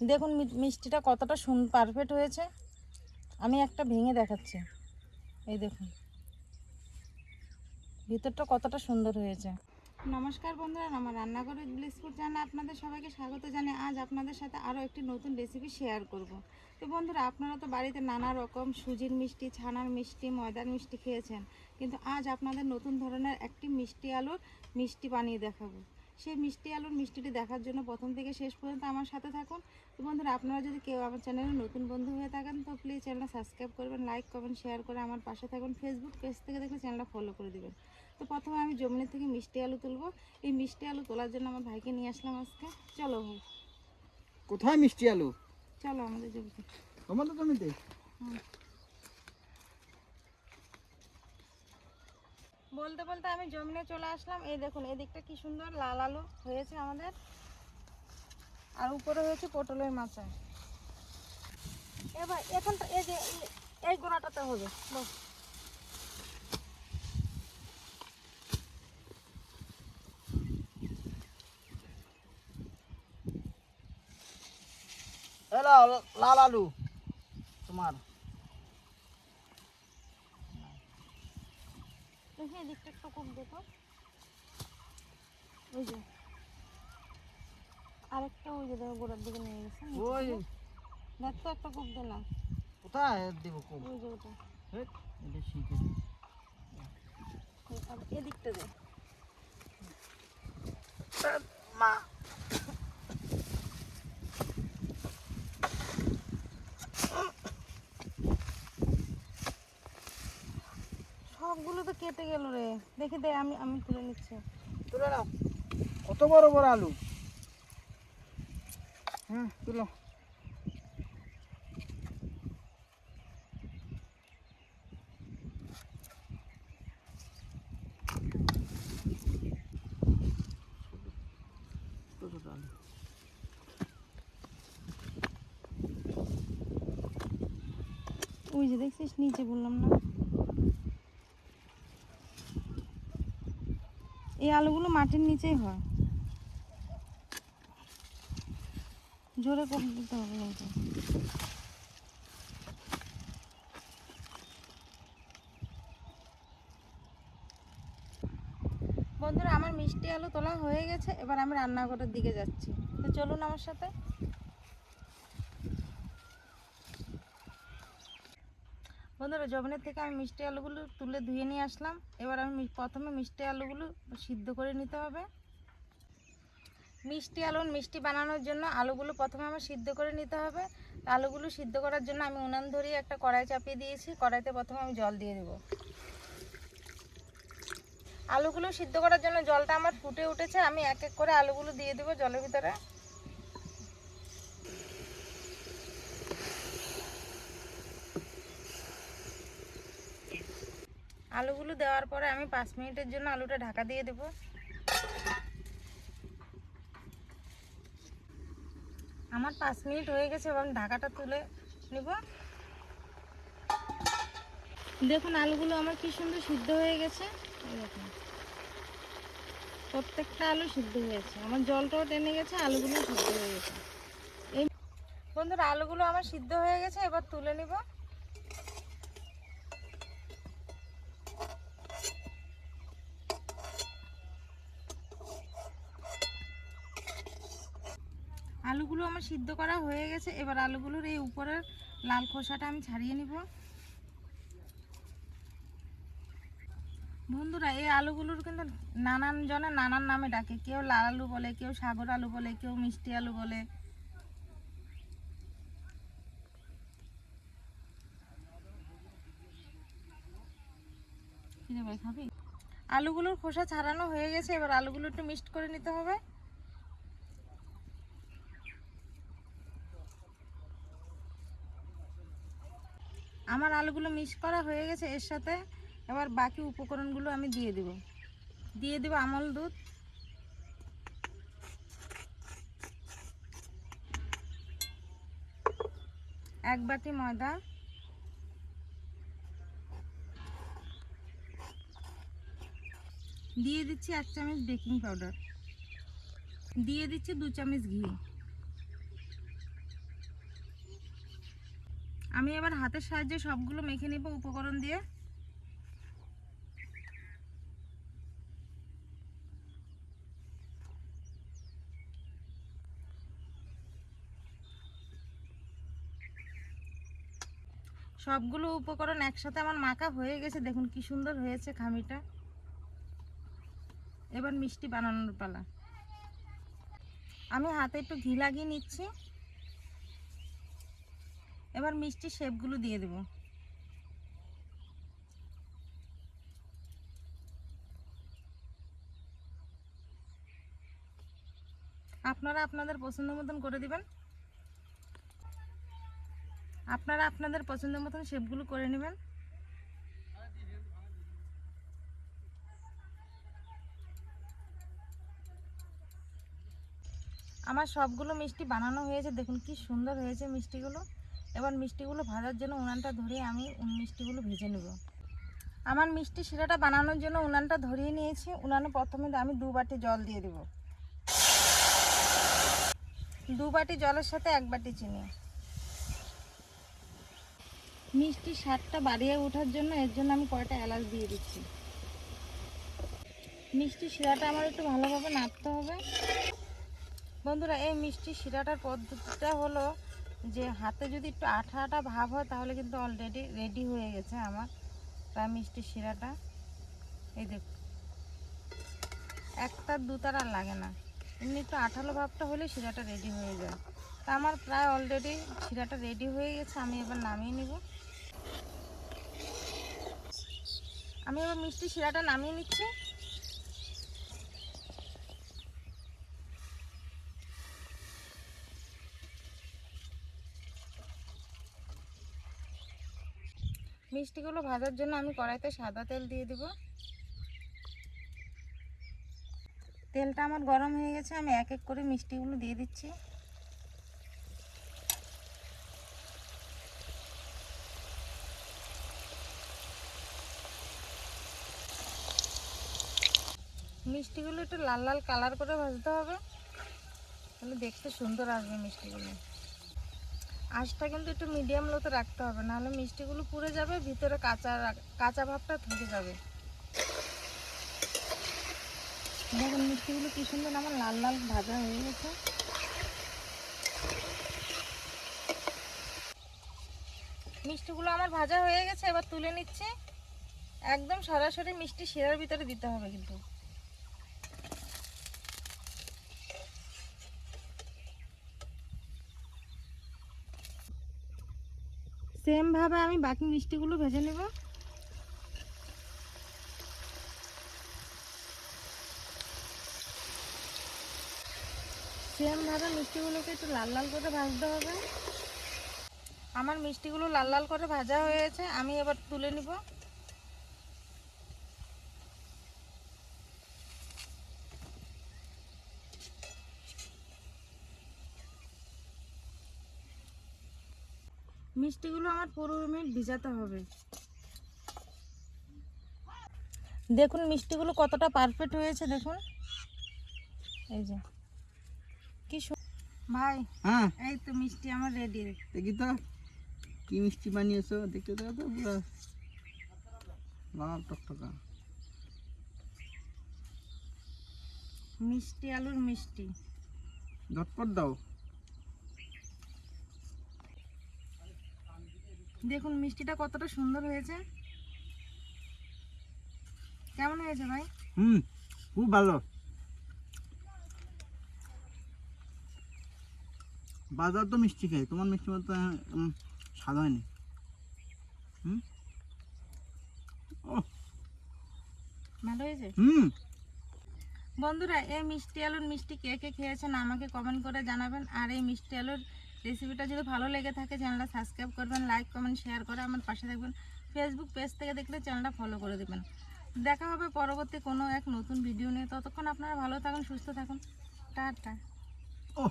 দেখুন মিষ্টিটা কতটা সুন পারফেক্ট হয়েছে। আমি একটা ভেঙে দেখাচ্ছি। এই দেখুন। ভিতরটা কতটা সুন্দর হয়েছে। নমস্কার বন্ধুরা, আমার রান্নাঘরের ব্লিসফুড জানা আপনাদের সবাইকে স্বাগত জানিয়ে আজ আপনাদের সাথে আরও একটি নতুন রেসিপি শেয়ার করব। তো বন্ধুরা, আপনারা তো বাড়িতে নানা রকম সুজির মিষ্টি, ছানার মিষ্টি, ময়দার মিষ্টি খেয়েছেন, কিন্তু আজ আপনাদের নতুন ধরনের একটি মিষ্টি আলুর মিষ্টি বানিয়ে দেখাবো। সেই মিষ্টি আলুর মিষ্টিটি দেখার জন্য প্রথম থেকে শেষ পর্যন্ত আমার সাথে থাকুন। তো বন্ধুরা আপনারা যদি কেউ আমার চ্যানেলে নতুন বন্ধু হয়ে থাকেন তো প্লিজ চ্যানেলটা সাবস্ক্রাইব করবেন লাইক কমেন্ট শেয়ার করে আমার পাশে থাকুন। ফেসবুক পেজ থেকে দেখলে চ্যানেলটা ফলো করে দেবেন। তো প্রথমে আমি জমিনের থেকে মিষ্টি আলু তুলবো। এই মিষ্টি আলু তোলার জন্য আমার ভাইকে নিয়ে আসলাম আজকে। চলো ভাই। কোথায় মিষ্টি আলু? চলো আমাদের জমিতে। তোমাদের জমিতে? বলতে বলতে আমি জমিনে চলে আসলাম। এই দেখুন এদিকটা কি সুন্দর, লাল আলু হয়েছে আমাদের। আর উপরে হয়েছে পটলের মাচা। এবার এখন এই যে, এই- গোড়াটাতে হবে। লাল আলু তোমার। দেখি এদিকটা একটু কম দেখো। ওই যে। আরেকটা ওই যে দেখো গোড়ার দিকে নিয়ে গেছে ওই। দেখ তো একটা কূপ দিলাম কোথায় দেব কোপ ওই যে ওটা। এটা শিখে এদিকটা দে। মা সবগুলো তো কেটে গেল রে। দেখি দে আমি আমি তুলে নিচ্ছি। তুলে নাও। কত বড় বড় আলু? হ্যাঁ তুলো। ওই যে দেখছিস নিচে বললাম না? এই আলুগুলো মাটির নিচেই হয়। জোরে করে দিতে হবে বন্ধুরা, আমার মিষ্টি আলু তোলা হয়ে গেছে। এবার আমি রান্নাঘরের দিকে যাচ্ছি। তো চলুন আমার সাথে। বন্ধুরা, জবনের থেকে আমি মিষ্টি আলুগুলো তুলে ধুয়ে নিয়ে আসলাম। এবার আমি প্রথমে মিষ্টি আলুগুলো সিদ্ধ করে নিতে হবে। মিষ্টি আলু মিষ্টি বানানোর জন্য আলুগুলো প্রথমে আমার সিদ্ধ করে নিতে হবে। আলুগুলো সিদ্ধ করার জন্য আমি উনান ধরিয়ে একটা কড়াই চাপিয়ে দিয়েছি। কড়াইতে প্রথমে আমি জল দিয়ে দেবো। আলুগুলো সিদ্ধ করার জন্য জলটা আমার ফুটে উঠেছে। আমি এক এক করে আলুগুলো দিয়ে দেবো জলের ভিতরে। আলুগুলো দেওয়ার পরে আমি পাঁচ মিনিটের জন্য আলুটা ঢাকা দিয়ে দেব। আমার পাঁচ মিনিট হয়ে গেছে এবং ঢাকাটা তুলে নেব। দেখুন আলুগুলো আমার কি সুন্দর সিদ্ধ হয়ে গেছে। প্রত্যেকটা আলু সিদ্ধ হয়েছে। আমার জলটাও টেনে গেছে আলুগুলো সিদ্ধ হয়ে গেছে। এই বন্ধুরা, আলুগুলো আমার সিদ্ধ হয়ে গেছে, এবার তুলে নিব। আলুগুলো আমার সিদ্ধ করা হয়ে গেছে। এবার আলুগুলোর এই উপরের লাল খোসাটা আমি ছাড়িয়ে নিব। বন্ধুরা, এই আলুগুলোর কিন্তু নানান জনে নানান নামে ডাকে। কেউ লাল আলু বলে, কেউ সাগর আলু বলে, কেউ মিষ্টি আলু বলে। আলুগুলোর খোসা ছাড়ানো হয়ে গেছে। এবার আলুগুলো একটু মিক্সড করে নিতে হবে। আমার আলুগুলো মিক্স করা হয়ে গেছে, এর সাথে এবার বাকি উপকরণগুলো আমি দিয়ে দেব। দিয়ে দেব আমল দুধ। এক বাটি ময়দা। দিয়ে দিচ্ছি এক চামচ বেকিং পাউডার। দিয়ে দিচ্ছি দু চামচ ঘি। আমি এবার হাতের সাহায্যে সবগুলো মেখে নিব উপকরণ দিয়ে। সবগুলো উপকরণ একসাথে আমার মাখা হয়ে গেছে, দেখুন কি সুন্দর হয়েছে খামিটা। এবার মিষ্টি বানানোর পালা। আমি হাতে একটু ঘি লাগিয়ে নিচ্ছি। এবার মিষ্টি শেপগুলো দিয়ে দেব। আপনারা আপনাদের পছন্দ মতন করে দিবেন। আপনারা আপনাদের পছন্দ মতন শেপগুলো করে নেবেন। আমার সবগুলো মিষ্টি বানানো হয়েছে, দেখুন কি সুন্দর হয়েছে মিষ্টিগুলো। এবার মিষ্টিগুলো ভাজার জন্য উনানটা ধরিয়ে আমি মিষ্টিগুলো ভেজে নেব। আমার মিষ্টি শিরাটা বানানোর জন্য উনানটা ধরিয়ে নিয়েছি। উনানে প্রথমে আমি দু বাটি জল দিয়ে দেব। দু বাটি জলের সাথে এক বাটি চিনি। মিষ্টি স্বাদটা বাড়িয়ে ওঠার জন্য এর জন্য আমি কয়টা এলাচ দিয়ে দিচ্ছি। মিষ্টি শিরাটা আমার একটু ভালোভাবে নাড়তে হবে। বন্ধুরা, এই মিষ্টি শিরাটার পদ্ধতিটা হলো যে হাতে যদি একটু আঠা আঠা ভাব হয়, তাহলে কিন্তু অলরেডি রেডি হয়ে গেছে আমার। প্রায় মিষ্টি শিরাটা, এই দেখ একটা দুতার লাগে না। এমনি একটু আঠালো ভাবটা হলে শিরাটা রেডি হয়ে যায়। তা আমার প্রায় অলরেডি শিরাটা রেডি হয়ে গেছে, আমি এবার নামিয়ে নিব। আমি এবার মিষ্টি শিরাটা নামিয়ে নিচ্ছি। মিষ্টিগুলো ভাজার জন্য আমি কড়াইতে সাদা তেল দিয়ে দিব। তেলটা আমার গরম হয়ে গেছে, আমি এক এক করে মিষ্টিগুলো দিয়ে দিচ্ছি। মিষ্টিগুলো একটু লাল লাল কালার করে ভাজতে হবে, তাহলে দেখতে সুন্দর আসবে মিষ্টিগুলো। আঁচটা কিন্তু একটু মিডিয়াম লোতে রাখতে হবে, নাহলে মিষ্টিগুলো পুড়ে যাবে, ভিতরে কাঁচা কাঁচা ভাবটা থেকে যাবে। দেখুন, মিষ্টিগুলো কি সুন্দর আমার লাল লাল ভাজা হয়ে গেছে। মিষ্টিগুলো আমার ভাজা হয়ে গেছে, এবার তুলে নিচ্ছি। একদম সরাসরি মিষ্টি শিরার ভিতরে দিতে হবে কিন্তু। সেম ভাবে আমি বাকি মিষ্টিগুলো ভেজে নেব। সেম ভাবে মিষ্টিগুলোকে একটু লাল লাল করে ভাজতে হবে। আমার মিষ্টিগুলো লাল লাল করে ভাজা হয়েছে আমি এবার তুলে নিব। মিষ্টিগুলো আমার পনেরো মিনিট ভিজাতে হবে। দেখুন মিষ্টিগুলো কতটা পারফেক্ট হয়েছে দেখুন। এই যে। কি ভাই হ্যাঁ। এই তো মিষ্টি আমার রেডি দেখি তো কি মিষ্টি বানিয়েছো দেখতে দাও তো পুরো। লাল টকটকা। মিষ্টি আলুর মিষ্টি। ঝটপট দাও। দেখুন মিষ্টিটা কতটা সুন্দর হয়েছে। কেমন হয়েছে ভাই? হুম খুব ভালো। বাজার তো মিষ্টি খাই তোমার মিষ্টি মতো উম, স্বাদ হয়নি। হুম? ভালো হয়েছে? হুম। বন্ধুরা এই মিষ্টি আলুর মিষ্টি কে কে খেয়েছেন আমাকে কমেন্ট করে জানাবেন আর এই মিষ্টি আলুর রেসিপিটা যদি ভালো লেগে থাকে চ্যানেলটা সাবস্ক্রাইব করবেন লাইক কমেন্ট শেয়ার করে আমার পাশে থাকবেন। ফেসবুক পেজ থেকে দেখলে চ্যানেলটা ফলো করে দেবেন। দেখা হবে পরবর্তী কোনো এক নতুন ভিডিও নিয়ে। ততক্ষণ আপনারা ভালো থাকুন, সুস্থ থাকুন। টাটা। ও